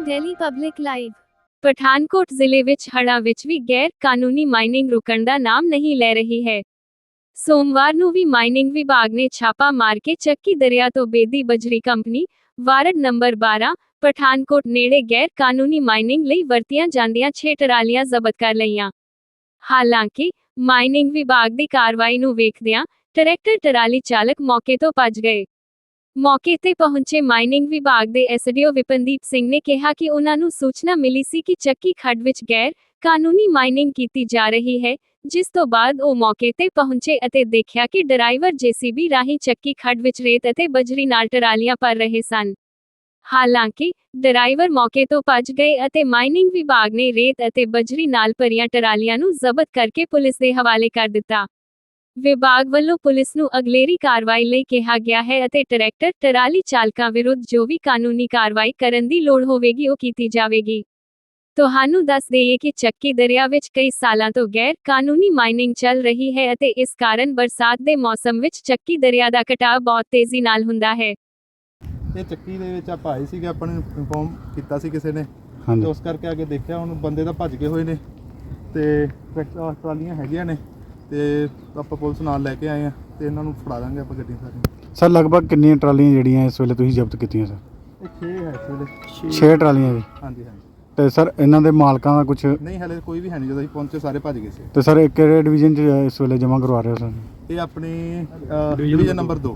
Delhi public live Pathankot ਜ਼ਿਲ੍ਹੇ ਵਿੱਚ ਹੜ੍ਹਾਂ ਵਿੱਚ ਵੀ ਗੈਰ ਕਾਨੂੰਨੀ ਮਾਈਨਿੰਗ ਰੁਕਣ ਦਾ ਨਾਮ ਨਹੀਂ ਲੈ ਰਹੀ ਹੈ। ਸੋਮਵਾਰ ਨੂੰ ਵੀ ਮਾਈਨਿੰਗ ਵਿਭਾਗ ਨੇ ਛਾਪਾ ਮਾਰ ਕੇ ਚੱਕੀ ਦਰਿਆ ਤੋਂ ਬੇਦੀ ਬਜਰੀ ਕੰਪਨੀ ਵਾਰਡ ਨੰਬਰ 12 ਪਠਾਨਕੋਟ ਨੇੜੇ ਗੈਰ ਕਾਨੂੰਨੀ ਮਾਈਨਿੰਗ ਲਈ ਵਰਤੀਆਂ ਜਾਂਦੀਆਂ 6 ਟਰਾਲੀਆਂ ਜ਼ਬਤ ਕਰ ਲਈਆਂ। ਹਾਲਾਂਕਿ ਮਾਈਨਿੰਗ ਵਿਭਾਗ ਦੀ ਕਾਰਵਾਈ ਨੂੰ ਵੇਖਦਿਆਂ ਟਰੈਕਟਰ ਟਰਾਲੀ ਚਾਲਕ ਮੌਕੇ ਤੋਂ ਭੱਜ ਗਏ। ਮੌਕੇ ਤੇ ਪਹੁੰਚੇ ਮਾਈਨਿੰਗ ਵਿਭਾਗ ਦੇ ਐਸਡੀਓ ਵਿਪਨਦੀਪ ਸਿੰਘ ਨੇ ਕਿਹਾ ਕਿ ਉਹਨਾਂ ਨੂੰ ਸੂਚਨਾ ਮਿਲੀ ਸੀ ਕਿ ਚੱਕੀ ਖੱਡ ਵਿੱਚ ਗੈਰ ਕਾਨੂੰਨੀ ਮਾਈਨਿੰਗ ਕੀਤੀ ਜਾ ਰਹੀ ਹੈ, ਜਿਸ ਤੋਂ ਬਾਅਦ ਉਹ ਮੌਕੇ ਤੇ ਪਹੁੰਚੇ ਅਤੇ ਦੇਖਿਆ ਕਿ ਡਰਾਈਵਰ ਜੀਸੀਬੀ ਰਾਹੀਂ ਚੱਕੀ ਖੱਡ ਵਿੱਚ ਰੇਤ ਅਤੇ ਬਜਰੀ ਨਾਲ ਟਰਾਲੀਆਂ ਭਰ ਰਹੇ ਸਨ। ਹਾਲਾਂਕਿ, ਡਰਾਈਵਰ ਮੌਕੇ ਤੋਂ ਭੱਜ ਗਏ ਅਤੇ ਮਾਈਨਿੰਗ ਵਿਭਾਗ ਨੇ ਰੇਤ ਅਤੇ ਬਜਰੀ ਨਾਲ ਭਰੀਆਂ ਟਰਾਲੀਆਂ ਨੂੰ ਜ਼ਬਤ ਕਰਕੇ ਪੁਲਿਸ ਦੇ ਹਵਾਲੇ ਕਰ ਦਿੱਤਾ। ਵਿਭਾਗ ਵੱਲੋਂ ਪੁਲਿਸ ਨੂੰ ਅਗਲੇਰੀ ਕਾਰਵਾਈ ਲਈ ਕਿਹਾ ਗਿਆ ਹੈ ਅਤੇ ਟਰੈਕਟਰ ਟਰਾਲੀ ਚਾਲਕਾਂ ਵਿਰੁੱਧ ਜੋ ਵੀ ਕਾਨੂੰਨੀ ਕਾਰਵਾਈ ਕਰਨ ਦੀ ਲੋੜ ਹੋਵੇਗੀ ਉਹ ਕੀਤੀ ਜਾਵੇਗੀ। ਤੁਹਾਨੂੰ ਦੱਸ ਦੇਈਏ ਕਿ ਚੱਕੀ ਦਰਿਆ ਵਿੱਚ ਕਈ ਸਾਲਾਂ ਤੋਂ ਗੈਰ ਕਾਨੂੰਨੀ ਮਾਈਨਿੰਗ ਚੱਲ ਰਹੀ ਹੈ ਅਤੇ ਇਸ ਕਾਰਨ ਬਰਸਾਤ ਦੇ ਮੌਸਮ ਵਿੱਚ ਚੱਕੀ ਦਰਿਆ ਦਾ ਕਟਾਅ ਬਹੁਤ ਤੇਜ਼ੀ ਨਾਲ ਹੁੰਦਾ ਹੈ। ਇਹ ਚੱਕੀ ਦੇ ਵਿੱਚ ਆਪਾਂ ਆਏ ਸੀਗੇ ਆਪਾਂ ਨੂੰ ਇਨਫੋਰਮ ਕੀਤਾ ਸੀ ਕਿਸੇ ਨੇ ਤੇ ਉਸ ਕਰਕੇ ਆ ਕੇ ਦੇਖਿਆ ਹੁਣ ਬੰਦੇ ਤਾਂ ਭੱਜ ਗਏ ਹੋਏ ਨੇ ਤੇ ਟਰੈਕਟਰ ਟਰਾਲੀਆਂ ਹੈਗੀਆਂ ਨੇ। ਤੇ ਆਪਾਂ ਪੁਲਿਸ ਨਾਲ ਲੈ ਕੇ ਆਏ ਆ ਤੇ ਇਹਨਾਂ ਨੂੰ ਫੜਾ ਦਾਂਗੇ ਆਪਾਂ ਗੱਡੀ ਸਾਰੀ ਸਰ ਲਗਭਗ ਕਿੰਨੀਆਂ ਟਰਾਲੀਆਂ ਜਿਹੜੀਆਂ ਇਸ ਵੇਲੇ ਤੁਸੀਂ ਜ਼ਬਤ ਕੀਤੀਆਂ ਸਰ? ਇਹ 6 ਹੈ ਇਸ ਵੇਲੇ। 6 ਟਰਾਲੀਆਂ ਜੀ। ਹਾਂਜੀ ਹਾਂਜੀ। ਤੇ ਸਰ ਇਹਨਾਂ ਦੇ ਮਾਲਕਾਂ ਦਾ ਕੁਝ ਨਹੀਂ ਹਲੇ ਕੋਈ ਵੀ ਹੈ ਨਹੀਂ ਜਦੋਂ ਅਸੀਂ ਪਹੁੰਚੇ ਸਾਰੇ ਭੱਜ ਗਏ ਸੀ। ਤੇ ਸਰ ਇਹ ਕਿਹੜੇ ਡਿਵੀਜ਼ਨ 'ਚ ਇਸ ਵੇਲੇ ਜਮ੍ਹਾਂ ਕਰਵਾ ਰਹੇ ਹੋ ਸਰ? ਇਹ ਆਪਣੀ ਡਿਵੀਜ਼ਨ ਨੰਬਰ 2